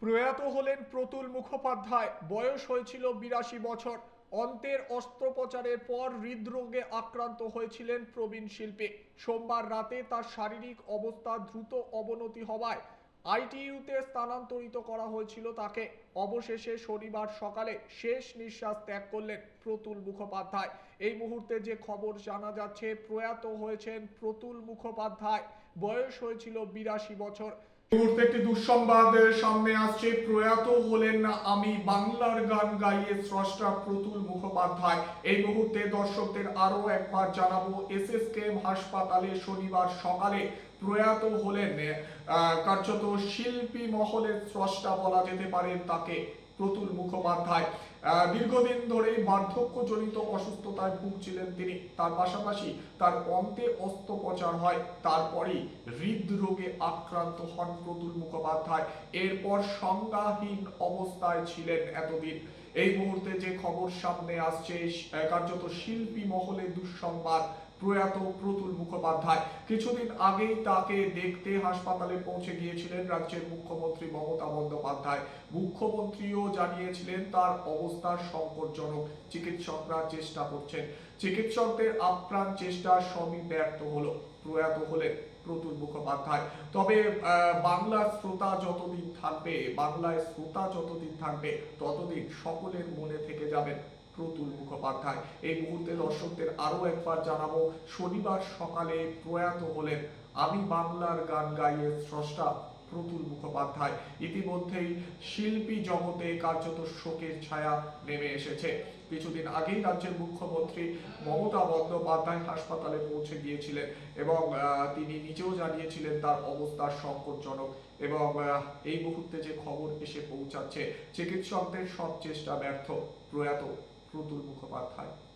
প্রয়াত হলেন প্রতুল মুখোপাধ্যায়। বয়স হয়েছিল বিরাশি বছর। অন্তের অস্ত্রোপচারের পর হৃদরোগে আক্রান্ত হয়েছিলেন প্রবীণ শিল্পী। সোমবার রাতে তার শারীরিক অবস্থা দ্রুত অবনতি হওয়ায় আইটিইউতে স্থানান্তরিত করা হয়েছিল তাকে। অবশেষে শনিবার সকালে শেষ নিঃশ্বাস ত্যাগ করলেন প্রতুল মুখোপাধ্যায়। এই মুহূর্তে যে খবর জানা যাচ্ছে, প্রয়াত হয়েছেন প্রতুল মুখোপাধ্যায়। বয়স হয়েছিল বিরাশি বছর। মুহূর্তে একটি দুঃসংবাদের সামনে আসছে। প্রয়াত হলেন না আমি। বাংলার গান গাইয়ে স্রষ্টা প্রতুল মুখোপাধ্যায়। এই মুহূর্তে দর্শকদের আরও একবার জানাব, এসএসকেএম হাসপাতালে শনিবার সকালে প্রয়াত হলেন কার্যত শিল্পী মহলের স্রষ্টা বলা যেতে পারে তাকে। প্রতুল মুখোপাধ্যায়। দীর্ঘদিন ধরে বার্ধক্যজনিত অসুস্থতায় ভুগছিলেন তিনি। তার পাশাপাশি তার অন্তে অস্ত্রোপচার হয়, তারপরেই হৃদরোগে আক্রান্ত হন প্রতুল মুখোপাধ্যায়। এরপর সংজ্ঞাহীন অবস্থায় ছিলেন এতদিন। এই মুহূর্তে যে খবর সামনে আসছে কার্যত শিল্পী মহলে দুঃসংবাদ। প্রয়াত প্রতুল মুখোপাধ্যায়। কিছুদিন আগেই তাকে দেখতে হাসপাতালে পৌঁছে গিয়েছিলেন রাজ্যের মুখ্যমন্ত্রী মমতা বন্দ্যোপাধ্যায়। মুখ্যমন্ত্রীও জানিয়েছিলেন তার অবস্থা সংকটজনক। চিকিৎসকরা চেষ্টা করছেন। চিকিৎসকদের আপ্রাণ চেষ্টা সবই ব্যর্থ হলো, প্রয়াত হলেন প্রতুল মুখোপাধ্যায়। তবে বাংলার শ্রোতা যতদিন থাকবে, বাংলায় শ্রোতা যতদিন থাকবে, ততদিন সকলের মনে থেকে যাবেন প্রতুল মুখোপাধ্যায়। এই মুহূর্তে দর্শকদের আরও একবার জানাব, শনিবার সকালে প্রয়াত হলেন আমি বাংলার গান গাইয়ে স্রষ্টা প্রতুল মুখোপাধ্যায়। ইতিমধ্যেই শিল্পী জগতে কার্যত শোকের ছায়া নেমে এসেছে। কিছুদিন আগেই রাজ্যের মুখ্যমন্ত্রী মমতা বন্দ্যোপাধ্যায় হাসপাতালে পৌঁছে গিয়েছিলেন এবং তিনি নিজেও জানিয়েছিলেন তার অবস্থা সংকটজনক এবং এই মুহূর্তে যে খবর এসে পৌঁছাচ্ছে, চিকিৎসকদের সব চেষ্টা ব্যর্থ, প্রয়াত। প্রতুল মুখোপাধ্যায়।